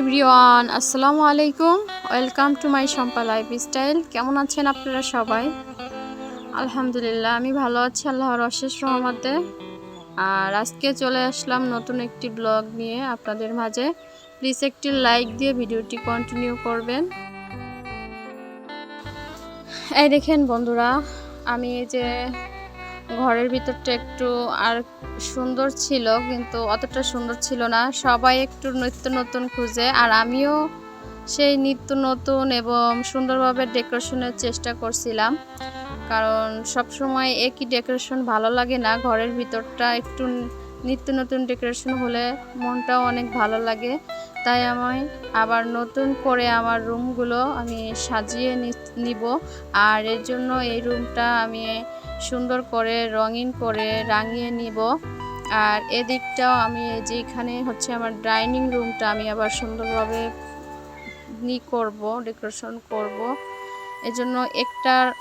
Everyone, আসসালামু আলাইকুম। Welcome to my Shampa lifestyle কেমন আছেন আপনারা সবাই? আলহামদুলিল্লাহ, আমি ভালো আছি আল্লাহর অশেষ রহমতে। আর আজকে চলে আসলাম নতুন একটি ব্লগ নিয়ে আপনাদের মাঝে। প্লিজ একটি লাইক দিয়ে ভিডিওটি কন্টিনিউ করবেন। এই দেখেন বন্ধুরা, আমি এই যে ঘরের ভিতরটা একটু আর সুন্দর ছিল, কিন্তু অতটা সুন্দর ছিল না। সবাই একটু নিত্য নতুন খুঁজে, আর আমিও সেই নিত্য নতুন এবং সুন্দরভাবে ডেকোরেশনের চেষ্টা করছিলাম। কারণ সব সময় একই ডেকোরেশন ভালো লাগে না, ঘরের ভিতরটা একটু নিত্য নতুন ডেকোরেশন হলে মনটাও অনেক ভালো লাগে। তাই আমি আবার নতুন করে আমার রুমগুলো আমি সাজিয়ে নিব। আর এর জন্য এই রুমটা আমি সুন্দর করে, রঙিন করে রাঙিয়ে নিব। আর এদিকটাও আমি যেখানে হচ্ছে আমার ডাইনিং রুমটা আমি আবার সুন্দরভাবে নি করব, ডেকোরেশন করব। এজন্য একটা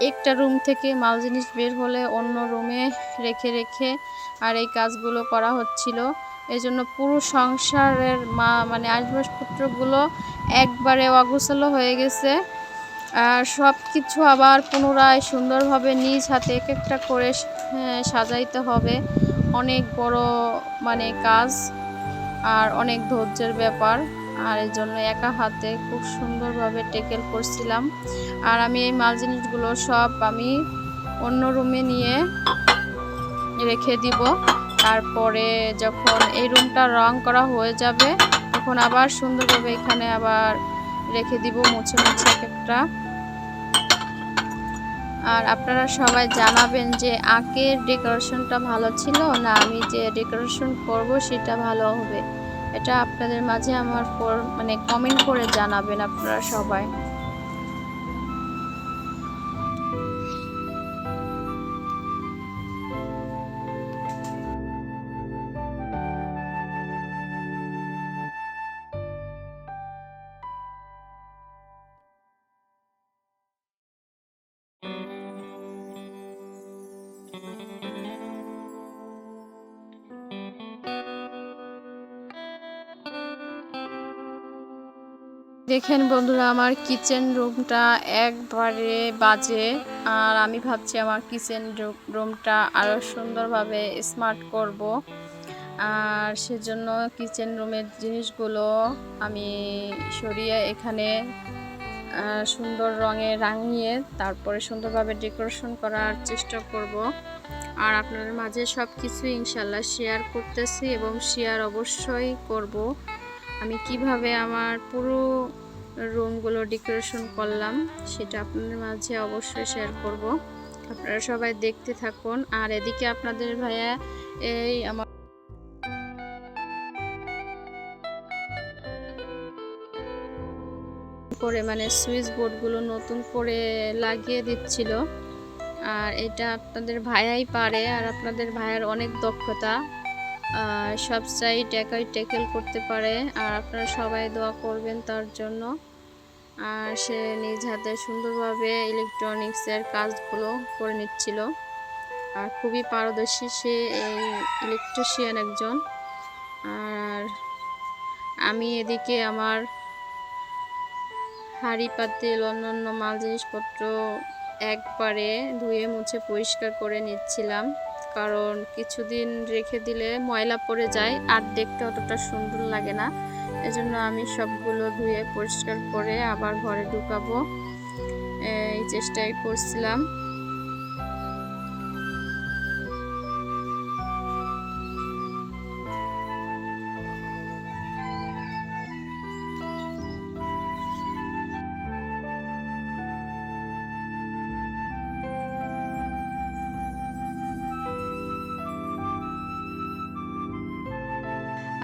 একটা রুম থেকে মাল জিনিস বের হলে অন্য রুমে রেখে রেখে আর এই কাজগুলো করা হচ্ছিল। এজন্য পুরো সংসারের মা মানে আসবাবপত্রগুলো একবারে অগোছালো হয়ে গেছে। সব কিছু আবার পুনরায় সুন্দরভাবে নিজ হাতে এক একটা করে সাজাইতে হবে। অনেক বড় মানে কাজ আর অনেক ধৈর্যের ব্যাপার। আর এই জন্য একা হাতে খুব সুন্দরভাবে টেকেল করছিলাম। আর আমি এই মাল জিনিসগুলো সব আমি অন্য রুমে নিয়ে রেখে দিব। তারপরে যখন এই রুমটা রং করা হয়ে যাবে, তখন আবার সুন্দরভাবে এখানে আবার রেখে দিব, মুছে মুছে এক একটা। আর আপনারা সবাই জানাবেন যে আঁকের ডেকোরেশনটা ভালো ছিল না আমি যে ডেকোরেশন করব সেটা ভালো হবে। এটা আপনাদের মাঝে আমার মানে কমেন্ট করে জানাবেন আপনারা সবাই। দেখেন বন্ধুরা, আমার কিচেন রুমটা একবারে বাজে, আর আমি ভাবছি আমার কিচেন রুমটা আরও সুন্দরভাবে স্মার্ট করব। আর সেজন্য কিচেন রুমের জিনিসগুলো আমি সরিয়ে এখানে সুন্দর রঙে রাঙিয়ে তারপরে সুন্দরভাবে ডেকোরেশন করার চেষ্টা করব। আর আপনাদের মাঝে সব কিছু ইনশাল্লাহ শেয়ার করতেছি এবং শেয়ার অবশ্যই করব। আমি কীভাবে আমার পুরো রুমগুলো ডেকোরেশন করলাম সেটা আপনাদের মাঝে অবশ্যই শেয়ার করব। আপনারা সবাই দেখতে থাকুন। আর এদিকে আপনাদের ভাইয়া এই আমার করে মানে সুইচ বোর্ডগুলো নতুন করে লাগিয়ে দিচ্ছিল। আর এটা আপনাদের ভাইয়াই পারে আর আপনাদের ভাইয়ার অনেক দক্ষতা। সব সাইড একাই ট্যাকেল করতে পারে। আর আপনারা সবাই দোয়া করবেন তার জন্য। আর সে নিজ হাতে সুন্দরভাবে ইলেকট্রনিক্সের কাজগুলো করে নিচ্ছিল। আর খুবই পারদর্শী সে এই ইলেকট্রিশিয়ান একজন। আর আমি এদিকে আমার হাঁড়ি পাতিল, অন্যান্য মাল জিনিসপত্র একবারে ধুয়ে মুছে পরিষ্কার করে নিচ্ছিলাম। কারণ কিছুদিন রেখে দিলে ময়লা পড়ে যায় আর দেখতে অতটা সুন্দর লাগে না। এজন্য আমি সবগুলো ধুয়ে পরিষ্কার করে আবার ঘরে ঢুকাবো। এই চেষ্টাই করছিলাম।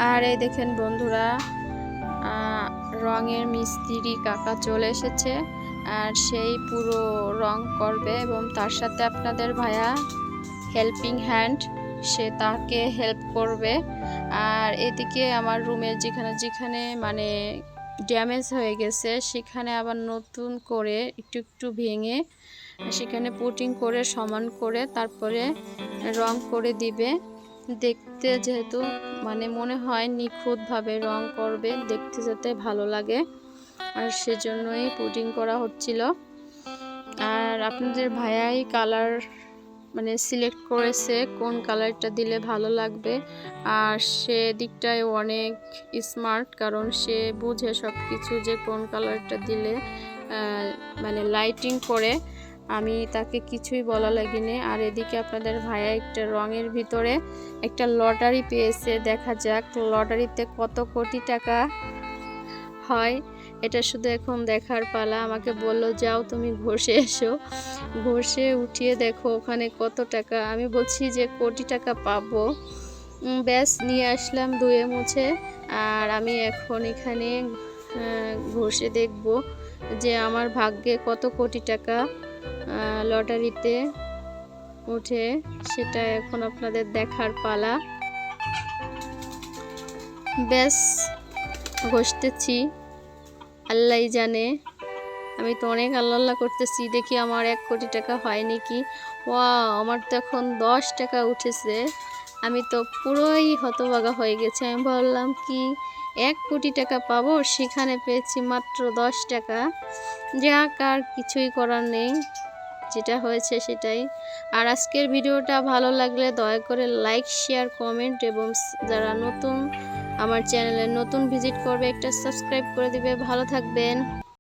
আর এই দেখেন বন্ধুরা রঙের মিস্ত্রি কাকা চলে এসেছে আর সেই পুরো রং করবে এবং তার সাথে আপনাদের ভাইয়া হেল্পিং হ্যান্ড সে তাকে হেল্প করবে। আর এদিকে আমার রুমের যেখানে যেখানে মানে ড্যামেজ হয়ে গেছে, সেখানে আবার নতুন করে একটু একটু ভেঙে সেখানে পুটিং করে সমান করে তারপরে রং করে দিবে। দেখতে যেহেতু মানে মনে হয় নিখুঁতভাবে রং করবে, দেখতে যাতে ভালো লাগে। আর সেজন্যই পুটিং করা হচ্ছিল। আর আপনাদের ভাইয়াই কালার মানে সিলেক্ট করেছে কোন কালারটা দিলে ভালো লাগবে। আর সে দিকটায় অনেক স্মার্ট, কারণ সে বুঝে সব কিছু যে কোন কালারটা দিলে মানে লাইটিং করে। আমি তাকে কিছুই বলা লাগিনি। আর এদিকে আপনাদের ভাইয়া একটা রঙের ভিতরে একটা লটারি পেয়েছে, দেখা যাক লটারিতে কত কোটি টাকা হয়। এটা শুধু এখন দেখার পালা। আমাকে বলল, যাও তুমি ঘষে এসো। ঘষে উঠিয়ে দেখো ওখানে কত টাকা। আমি বলছি যে কোটি টাকা পাবো। ব্যাস, নিয়ে আসলাম ধুয়ে মুছে। আর আমি এখন এখানে ঘষে দেখব যে আমার ভাগ্যে কত কোটি টাকা। লটারিতে উঠে সেটা এখন আপনাদের দেখার পালা। ব্যাস, ঘষতেছি। আল্লাহ জানে। আমি তো অনেক আল্লাহ আল্লাহ করতেছি, দেখি আমার এক কোটি টাকা হয়নি কি ওয়া আমার তো এখন দশ টাকা উঠেছে। আমি তো পুরোই হতবাগা হয়ে গেছে। আমি ভাবলাম কি, এক কোটি টাকা পাবো? সেখানে পেয়েছি মাত্র দশ টাকা। যাক, আর কিছুই করার নেই। যেটা হয়েছে সেটাই। আর আজকের ভিডিওটা ভালো লাগলে দয়া করে লাইক শেয়ার কমেন্ট এবং যারা নতুন আমার চ্যানেলে নতুন ভিজিট করবে একটা সাবস্ক্রাইব করে দিবে। ভালো থাকবেন।